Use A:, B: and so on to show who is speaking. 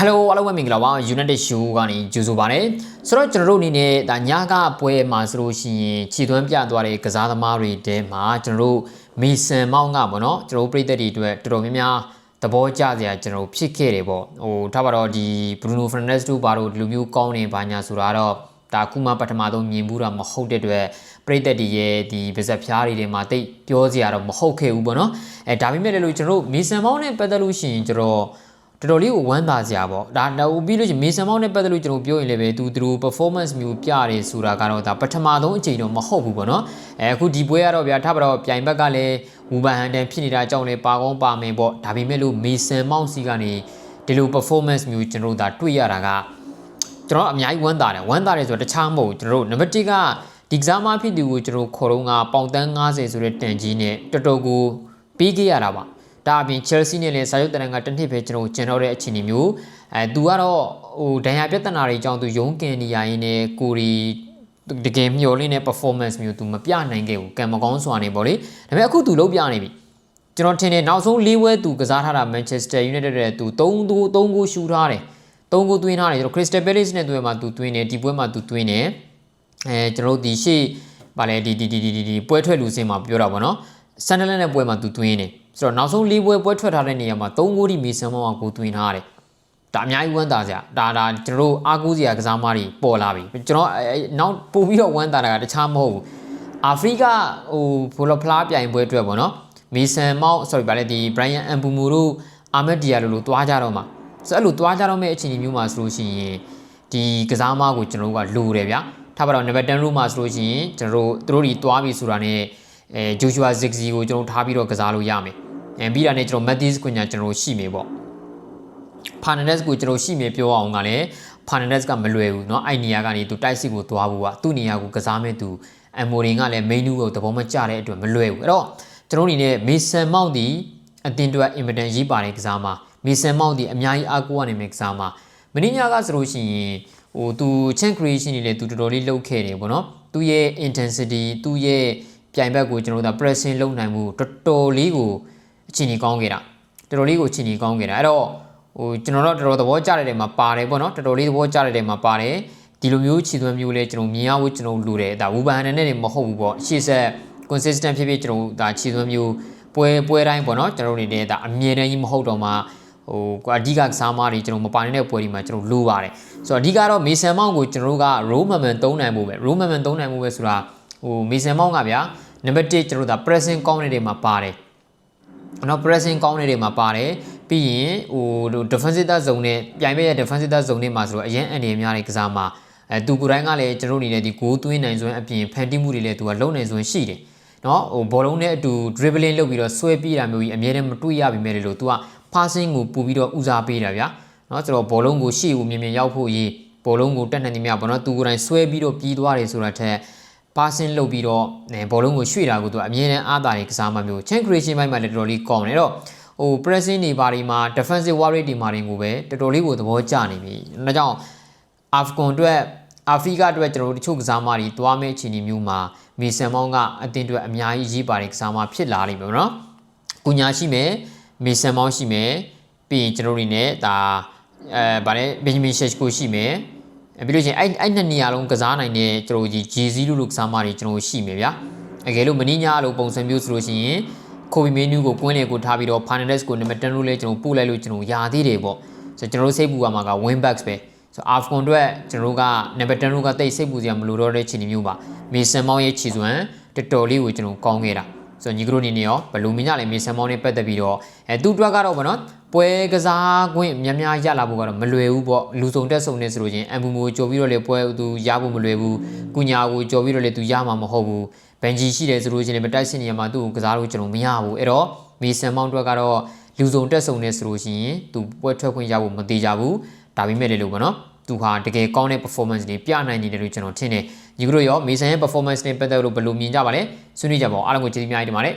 A: Hello အားလုံးပဲမင်္ဂလာပါ United Show ကနေကြိုဆိုပါရစေဆိုတော့ကျွန်တော်တို့အနေနဲ့ဒါညကပွဲမှာဆိုလို့ရှိရင်ခြေသွမ်းပြသွားတဲ့ကစားသမားတွေတဲမှာကျွန်တော်တို့မီဆန်မောင်းကပေါ့နော်ကျွန်တော်တို့ပြည်သက်တွေအတွက်တော်တော်များများသဘောကျစရာကျွန်တော်တို့ဖြစ်ခဲ့တယ်ပေါ့ဟိုထားပါတော့ဒီ Bruno Fernandes တို့ဘာလို့ဒီလိုမျိုးကောင်းနေဘာညာဆိုတာတော့ဒါခုမှပထမဆုံးမြင်ဘူးတာမဟုတ်တဲ့အတွက်ပြည်သက်တွေရဲ့ဒီဗဇက်ဖျားတွေထဲမှာတိတ်ပြောစရာတော့မဟုတ်ခဲ့ဘူးပေါ့နော်အဲဒါပေမဲ့လည်းလို့ကျွန်တော်တို့မီဆန်မောင်းနဲ့ပတ်သက်လို့ရှိရင်ကျွန်တော် တော်တော်လေးကိုဝမ်းသာစရာပေါ့ဒါတော့ပြီးလို့ရှိရင်မေဆန်မောင်းနဲ့ပတ်သက်လို့ကျွန်တော်ပြောရင်လည်းပဲသူသူတို့ performance မျိုးပြတယ်ဆိုတာကတော့ဒါပထမဆုံးအချိန်တော့မဟုတ်ဘူးပေါ့နော်အဲအခုဒီပွဲကတော့ဗျာထားပါတော့ပြိုင်ဘက်ကလည်းဝူဘန်ဟန်တန်ဖြစ်နေတာကြောင့်လည်းပါကောင်းပါမယ်ပေါ့ဒါပေမဲ့လို့မေဆန်မောင်းစီကနေဒီလို performance မျိုးကျွန်တော်တို့ဒါတွေ့ရတာကကျွန်တော်အများကြီးဝမ်းသာတယ်ဝမ်းသာတယ်ဆိုတော့တခြားမဟုတ်ကျွန်တော်တို့နံပါတ်1ကဒီကစားမဖြစ်သူကိုကျွန်တော်ခေါ်တော့ကပေါင်တန်း90ဆိုတဲ့တန်ကြီးနဲ့တော်တော်ကိုပြီးခဲ့ရတာပါ ဒါအပြင် Chelsea နဲ့လည်းစာချုပ်တရံကတစ်နှစ်ပဲကျွန်တော်ကျန်တော့တဲ့အခြေအနေမျိုးအဲသူကတော့ဟိုဒဏ်ရာပြဿနာတွေကြောင့်သူရုံးကန်နေရရင်လည်းကိုရီတကယ်မျောလင်းတဲ့ performance မျိုးသူမပြနိုင်ခဲ့ဘူးကံမကောင်းစွာနေပေါ့လေဒါပေမဲ့အခုသူလုံးပြနေပြီကျွန်တော်ထင်တယ်နောက်ဆုံး၄ဝဲသူကစားထားတာ Manchester United တဲ့သူ3 2 3ကိုရှူထားတယ်3ကိုသွင်းထားတယ်ကျွန်တော် Crystal Palace နဲ့တွေ့မှာသူသွင်းတယ်ဒီပွဲမှာသူသွင်းတယ်အဲကျွန်တော်တို့ဒီရှေ့ဗာလဲဒီဒီဒီဒီဒီပွဲထွက်လူစင်းမှာပြောတာပေါ့နော်ဆန်ဒလန်နဲ့ပွဲမှာသူသွင်းတယ် ဆိုတော့နောက်ဆုံး၄ပွဲပွဲထွက်ထားတဲ့နေရာမှာ3ဂိုးဒီမီဆန်မောင်ကကိုသွင်းထားတယ်ဒါအများကြီးဝမ်းသာစရာဒါဒါကျွန်တော်တို့အားကိုးစရာကစားမတွေပေါ်လာပြီကျွန်တော်နောက်ပို့ပြီးတော့ဝမ်းသာတာကတခြားမဟုတ်ဘူးအာဖရိကဟိုဘိုလဖလားပြိုင်ပွဲအတွက်ပေါ့နော်မီဆန်မောင် sorry ဗာလဲဒီ Brian Mbeumo တို့အာမက်ဒီယာလိုလိုတွားကြတော့မှာဆိုအဲ့လိုတွားကြတော့မယ့်အခြေအနေမျိုးမှာဆိုလို့ရှိရင်ဒီကစားမကိုကျွန်တော်တို့ကလိုတယ်ဗျာထားပါတော့နံပါတ်10 row မှာဆိုလို့ရှိရင်ကျွန်တော်တို့တို့တွေတွားပြီဆိုတာ ਨੇ အဲဂျိုရှူအာဇစ်ဇီကိုကျွန်တော်ထားပြီးတော့ကစားလို့ရမယ် အဲပြီးတာနဲ့ကျွန်တော်မက်သီးစ်ကွညာကျွန်တော်ရှိမယ်ပေါ့ဖာနန်ဒက်စ်ကိုကျွန်တော်ရှိမယ်ပြောအောင်ကလည်းဖာနန်ဒက်စ်ကမလွယ်ဘူးเนาะအဲ့နေရာကနေသူတိုက်စစ်ကိုသွားဖို့ကသူ့နေရာကိုကစားမဲ့သူအမိုရင်ကလည်းမိန်နူးကိုသဘောမကျတဲ့အတွက်မလွယ်ဘူးအဲ့တော့ကျွန်တော်အနေနဲ့မေဆန်မောက်ဒီအတင်တွက်အင်မတန်ရေးပါတဲ့ကစားမှာမေဆန်မောက်ဒီအများကြီးအားကိုးရနိုင်မယ့်ကစားမှာမင်းညာကဆိုလို့ရှိရင်ဟိုသူ chain creation တွေလည်းသူတော်တော်လေးလုပ်ခဲ့တယ်ပေါ့နော်သူရဲ့ intensity သူရဲ့ပြိုင်ဘက်ကိုကျွန်တော်တို့ pressing လုပ်နိုင်မှုတော်တော်လေးကို အချိန်ကြီးကောင်းခဲ့တာတော်တော်လေးကိုအချိန်ကြီးကောင်းခဲ့တာအဲ့တော့ဟိုကျွန်တော်တို့တော်တော်သဘောကျတဲ့နေရာမှာပါတယ်ပေါ့နော်တော်တော်လေးသဘောကျတဲ့နေရာမှာပါတယ်ဒီလိုမျိုးခြေသွမ်းမျိုးလေးကျွန်တော်မြင်ရဖို့ကျွန်တော်လိုတယ်ဒါဝူဘန်ဟန်နဲ့နေမဟုတ်ဘူးပေါ့ရှေ့ဆက် consistent ဖြစ်ဖြစ်ကျွန်တော်ဒါခြေသွမ်းမျိုးပွဲပွဲတိုင်းပေါ့နော်ကျွန်တော်တို့နေတဲ့ဒါအမြဲတမ်းကြီးမဟုတ်တော့မှဟိုအဓိကကစားမားတွေကျွန်တော်မပါနေတဲ့ပွဲတွေမှာကျွန်တော်လိုပါတယ်ဆိုတော့အဓိကတော့မေဆန်မောင်ကိုကျွန်တော်တို့က row moment သုံးနိုင်မှုပဲ row moment သုံးနိုင်မှုပဲဆိုတာဟိုမေဆန်မောင်ကဗျာနံပါတ်1ကျွန်တော်တို့ဒါ pressing ကောင်းနေတဲ့မှာပါတယ် နော် pressing ကောင်းနေတဲ့မှာပါတယ်ပြီးရင်ဟို defensive zone နဲ့ပြိုင်ဘက်ရဲ့ defensive zone နဲ့မှာဆိုတော့အရင်အနေများတဲ့ကစားမှာအဲသူကိုယ်တိုင်ကလည်းကျွန်တော်တို့နေတဲ့ဒီ goal သွင်းနိုင်စွမ်းအပြင်ဖန်တီးမှုတွေလည်းသူကလုံနိုင်စွမ်းရှိတယ်နော်ဟိုဘောလုံးနဲ့အတူ dribbling လုပ်ပြီးတော့ဆွဲပြေးတာမျိုးကြီးအများနဲ့မတွေ့ရပါမယ်လို့သူက passing ကိုပူပြီးတော့ဦးစားပေးတာဗျာနော်ဆိုတော့ဘောလုံးကိုရှေ့ကိုမြင်မြင်ရောက်ဖို့ရေးဘောလုံးကိုတက်နေနေမြပေါ့နော်သူကိုယ်တိုင်ဆွဲပြီးတော့ပြေးသွားတယ်ဆိုတာထက် passing လုပ်ပြီးတော့ဘောလုံးကိုရွှေ့တာကိုသူအမြဲတမ်းအားသာတဲ့ကစားမှမျိုး chain creation ဘက်မှာလည်းတော်တော်လေးကောင်းတယ်တော့ဟို pressing တွေပါဒီမှာ defensive worry တွေမှာတွေကိုပဲတော်တော်လေးကိုသဘောကျနေပြီဒါကြောင့် Afcon အတွက်အာဖရိကအတွက်ကျွန်တော်တို့တချို့ကစားမတွေတွားမဲ့အခြေအနေမျိုးမှာမီဆန်မောင်းကအတင်းအတွက်အများကြီးရေးပါတဲ့ကစားမဖြစ်လာလိမ့်မယ်နော်။ကုညာရှိမယ်မီဆန်မောင်းရှိမယ်ပြီးရင်ကျွန်တော်တို့နေနဲ့ဒါအဲဗာလဲဘင်ဂျမင်ရှက်ကိုရှိမယ် ပြီးလို့ချင်းအဲ့အဲ့နှစ်နေရာလုံးကစားနိုင်တဲ့ကျွန်တော်ကြီး G0 လို့ကစားမတွေကျွန်တော်ရှိမယ်ဗျာအကယ်လို့မင်းညာလို့ပုံစံမျိုးဆိုလို့ရှိရင်ကိုဘီမေနူးကိုကွင်းလေကိုထားပြီးတော့ Fernandes ကိုနံပါတ်10လို့လဲကျွန်တော်ပို့လိုက်လို့ကျွန်တော်ယာသေးတယ်ပေါ့ဆိုတော့ကျွန်တော်တို့စိတ်ပူရမှာက win backs ပဲဆိုတော့ Afcon အတွက်ကျွန်တော်တို့ကနံပါတ်10လို့ကတိတ်စိတ်ပူစရာမလိုတော့တဲ့ခြေနေမျိုးပါမေဆန်မောင်းရဲ့ခြေစွမ်းတော်တော်လေးကိုကျွန်တော်ကောင်းခဲ့တာ ဆိုတော့ညီကတို့အနေနဲ့ရောဘယ်လိုမြင်ကြလဲမေဆန်မောင်းနဲ့ပတ်သက်ပြီးတော့အဲသူ့အတွက်ကတော့ဗောနော်ပွဲကစားခွင့်များများရလာဖို့ကတော့မလွယ်ဘူးပေါ့လူစုံတက်စုံနေဆိုလို့ချင်းအမ်ဘူမိုကြော်ပြီးတော့လေပွဲသူရဖို့မလွယ်ဘူးကုညာကိုကြော်ပြီးတော့လေသူရမှာမဟုတ်ဘူးဘန်ဂျီရှိတယ်ဆိုလို့ချင်းလေမတိုက်စစ်နေရမှာသူ့ကိုကစားလို့ကျွန်တော်မရဘူးအဲ့တော့မေဆန်မောင်းအတွက်ကတော့လူစုံတက်စုံနေဆိုလို့ရှိရင်သူပွဲထွက်ခွင့်ရဖို့မသေးကြဘူးဒါပေမဲ့လေလို့ပေါ့နော်သူဟာတကယ်ကောင်းတဲ့ performance တွေပြနိုင်နေတယ်လို့ကျွန်တော်ထင်တယ် ညီကတို့ရောမေဆန်ရဲ့ performance နဲ့ပတ်သက်လို့ဘယ်လိုမြင်ကြပါလဲဆွေးနွေးကြပါဦးအားလုံးကိုကျေးဇူးများတင်ပါတယ်